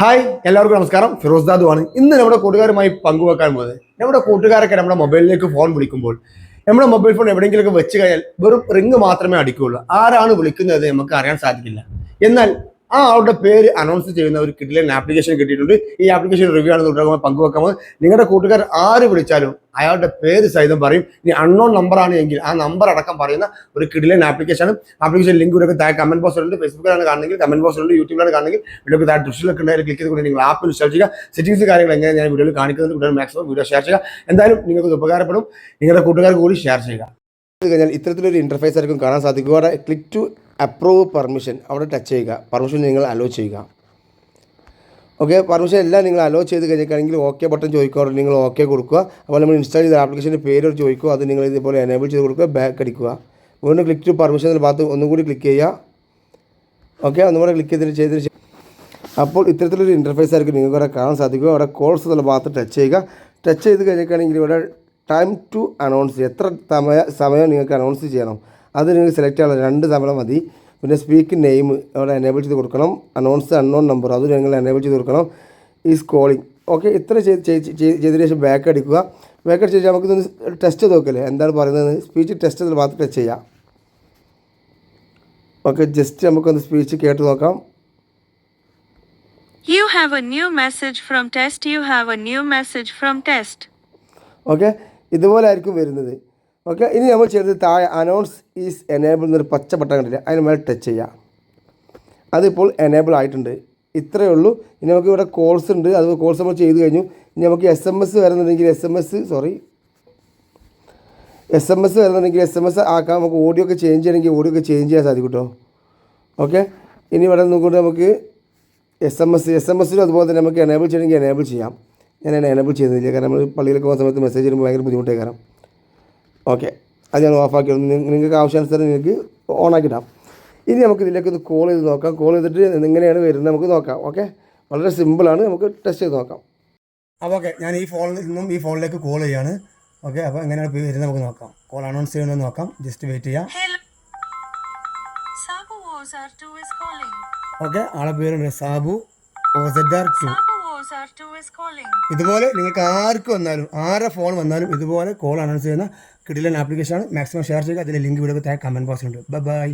Hi എല്ലാവർക്കും നമസ്കാരം. ഫിറോസ് ആണ് ഇന്ന് നമ്മുടെ കൂട്ടുകാരുമായി പങ്കുവെക്കാൻ പോകുന്നത്. നമ്മുടെ കൂട്ടുകാരൊക്കെ നമ്മുടെ മൊബൈലിലേക്ക് ഫോൺ വിളിക്കുമ്പോൾ നമ്മുടെ മൊബൈൽ ഫോൺ എവിടെയെങ്കിലുമൊക്കെ വെച്ച് കഴിഞ്ഞാൽ വെറും റിങ് മാത്രമേ അടിക്കുകയുള്ളൂ. ആരാണ് വിളിക്കുന്നത് നമുക്ക് അറിയാൻ സാധിക്കില്ല. എന്നാൽ ആ ആളുടെ പേര് അനൗൺസ് ചെയ്യുന്ന ഒരു കിട്ടിലെ ആപ്ലിക്കേഷൻ കിട്ടിയിട്ടുണ്ട്. ഈ ആപ്ലിക്കേഷൻ റിവ്യൂ ആണ് തുടങ്ങുമ്പോൾ പങ്കുവെക്കുമ്പോൾ നിങ്ങളുടെ കൂട്ടുകാർ ആര് വിളിച്ചാലും അയാളുടെ പേര് സഹിതം പറയും. ഇനി അൺനോൺ നമ്പർ ആണ് എങ്കിൽ ആ നമ്പർ അടക്കം പറയുന്ന ഒരു കിഡിലൻ ആപ്ലിക്കേഷൻ ആപ്ലിക്കേഷൻ ലിങ്ക് ഇവിടെ താഴെ കമന്റ് ബോക്സ് ഉണ്ട് ഫേസ്ബുക്കിലാണ് കാണുന്നെങ്കിൽ കമന്റ് ബോക്സ് ഉണ്ട് യൂട്യൂബിലാണ് കാണുന്നെങ്കിൽ വീഡിയോ താഴെ ഡിസ്ക്രിപ്ഷനിലൊക്കെ ഉണ്ടായാലും ക്ലിക്ക് ചെയ്തുകൊണ്ട് നിങ്ങൾ ആപ്പ് ഇൻസ്റ്റാൾ ചെയ്യുക. സെറ്റിംഗ്സ് കാര്യങ്ങൾ എങ്ങനെ ഞാൻ വീഡിയോയിൽ കാണിക്കുന്നത്. കൂടുതൽ മാക്സിമം വീഡിയോ ഷെയർ ചെയ്യുക. എന്തായാലും നിങ്ങൾക്ക് ഉപകാരപ്പെടും. നിങ്ങളുടെ കൂട്ടുകാർ കൂടി ഷെയർ ചെയ്യുക. കഴിഞ്ഞാൽ ഇത്തരത്തിലൊരു ഇന്റർഫേസ് ആയിരിക്കും കാണാൻ സാധിക്കുക. ക്ലിക്ക് ടു അപ്രൂവ് പെർമിഷൻ അവിടെ ടച്ച് ചെയ്യുക. പെർമിഷൻ നിങ്ങൾ അലോ ചെയ്യുക. ഓക്കെ പെർമിഷൻ എല്ലാം നിങ്ങൾ അലോ ചെയ്ത് കഴിഞ്ഞിട്ടാണെങ്കിൽ ഓക്കെ ബട്ടൺ ചോദിക്കുക. നിങ്ങൾ ഓക്കെ കൊടുക്കുക. അപ്പോൾ നമ്മൾ ഇൻസ്റ്റാൾ ചെയ്ത ആപ്ലിക്കേഷന്റെ പേര് ചോദിക്കുക. അത് നിങ്ങൾ ഇതേപോലെ എനേബിൾ ചെയ്ത് കൊടുക്കുക. ബാക്ക് അടിക്കുക. വീണ്ടും ക്ലിക്ക് ടു പെർമിഷൻ എന്ന ഭാഗത്ത് ഒന്നുകൂടി ക്ലിക്ക് ചെയ്യുക. ഓക്കെ ഒന്നും കൂടെ ക്ലിക്ക് ചെയ്തിട്ട് ശേഷം അപ്പോൾ ഇത്തരത്തിലൊരു ഇന്റർഫേസ് ആയിരിക്കും നിങ്ങൾക്ക് ഇവിടെ കാണാൻ സാധിക്കുക. അവിടെ കോൾസ് എന്നുള്ള ഭാഗത്ത് ടച്ച് ചെയ്യുക. ടച്ച് ചെയ്ത് കഴിഞ്ഞിട്ടാണെങ്കിൽ ഇവിടെ ടൈം ടു അനൗൺസ് എത്ര സമയ സമയം നിങ്ങൾക്ക് അനൗൺസ് ചെയ്യണം? അത് നിങ്ങൾക്ക് സെലക്ട് ചെയ്യണം രണ്ട് തവണ മതി. പിന്നെ സ്പീക്ക് നെയിം അവിടെ എനേബിൾ ചെയ്ത് കൊടുക്കണം. അനൗൺസ് അൺനോൺ നമ്പർ അത് നിങ്ങൾ എനേബിൾ ചെയ്ത് കൊടുക്കണം. ഈസ് കോളിംഗ് ഓക്കെ ഇത്ര ചെയ്ത് ചെയ്ത് ചെയ്ത് ചെയ്തതിന് ശേഷം ബാക്ക് അടിക്കുക. ബാക്ക് അടിച്ച് നമുക്കിതൊന്ന് ടെസ്റ്റ് ചെയ്ത് നോക്കല്ലേ എന്താണ് പറയുന്നത്? സ്പീച്ച് ടെസ്റ്റ് ചെയ്ത് മാത്രം ടച്ച് ചെയ്യാം. ഓക്കെ ജസ്റ്റ് നമുക്കൊന്ന് സ്പീച്ച് കേട്ട് നോക്കാം. You have a new message from test you have a new message from test okay ഇതുപോലെ ആയിരിക്കും വരുന്നത്. ഓക്കെ ഇനി നമ്മൾ ചെയ്തത് താഴെ അനൗൺസ് ഈസ് എനേബിൾ എന്നൊരു പച്ച ബട്ടൺ കണ്ടില്ല? അതിന് മേലെ ടച്ച് ചെയ്യാം. അതിപ്പോൾ എനേബിൾ ആയിട്ടുണ്ട്. ഇത്രയേ ഉള്ളൂ. ഇനി നമുക്ക് ഇവിടെ കോൾസ് ഉണ്ട്. അത് കോൾസ് നമ്മൾ ചെയ്ത് കഴിഞ്ഞു. ഇനി നമുക്ക് എസ് എം എസ് വരുന്നുണ്ടെങ്കിൽ S M S sorry S M S വരുന്നുണ്ടെങ്കിൽ എസ് എം എസ് ആക്കാം. നമുക്ക് ഓഡിയോ ഒക്കെ ചേഞ്ച് ചെയ്യണമെങ്കിൽ ഓഡിയോ ഒക്കെ ചേഞ്ച് ചെയ്യാൻ സാധിക്കും കേട്ടോ ഓക്കെ ഇനി ഇവിടെ നിന്നുകൊണ്ട് നമുക്ക് S M S S M എസ്സിലും അതുപോലെ തന്നെ നമുക്ക് എനേബിൾ ചെയ്യണമെങ്കിൽ എനേബിൾ ചെയ്യാം. ഞാൻ എനേബിൾ ചെയ്യുന്നില്ല. കാരണം നമ്മൾ പള്ളിയിലൊക്കെ പോകുന്ന സമയത്ത് മെസ്സേജ് ചെയ്യുമ്പോൾ ഭയങ്കര ബുദ്ധിമുട്ടായി കാരണം ഓക്കെ. അത് ഞാൻ ഓഫാക്കി. നിങ്ങൾക്ക് ആവശ്യാനുസരണം നിങ്ങൾക്ക് ഓണാക്കിയിടാം ഇനി നമുക്ക് ഇതിലേക്ക് ഒന്ന് കോൾ ചെയ്ത് നോക്കാം. കോൾ ചെയ്തിട്ട് എങ്ങനെയാണ് വരുന്നത് നമുക്ക് നോക്കാം. ഓക്കെ? വളരെ സിമ്പിളാണ് നമുക്ക് ടെസ്റ്റ് ചെയ്ത് നോക്കാം. അപ്പോൾ ഓക്കെ ഞാൻ ഈ ഫോണിൽ നിന്നും ഈ ഫോണിലേക്ക് കോൾ ചെയ്യാണ്. ഓക്കെ അപ്പോൾ എങ്ങനെയാണ് വരുന്നത് നമുക്ക് നോക്കാം. കോൾ അനൗൺസ് ചെയ്യണമെന്ന് നോക്കാം. ജസ്റ്റ് വെയിറ്റ് ചെയ്യാം. Hello. Sabu OSR2 is calling. Okay ആളെ പേരുണ്ട് Sabu O Z R two Sabu OSR2 is calling. ഇതുപോലെ നിങ്ങൾക്ക് ആർക്ക് വന്നാലും ആരുടെ ഫോൺ വന്നാലും ഇതുപോലെ കോൾ അനൗൺസ് ചെയ്യുന്ന കിടിലൻ ആപ്ലിക്കേഷനാണ് മാക്സിമം ഷെയർ ചെയ്യുക. അതിന്റെ ലിങ്ക് വീഡിയോ താഴെ കമന്റ് ബോക്സിലുണ്ട് ബൈ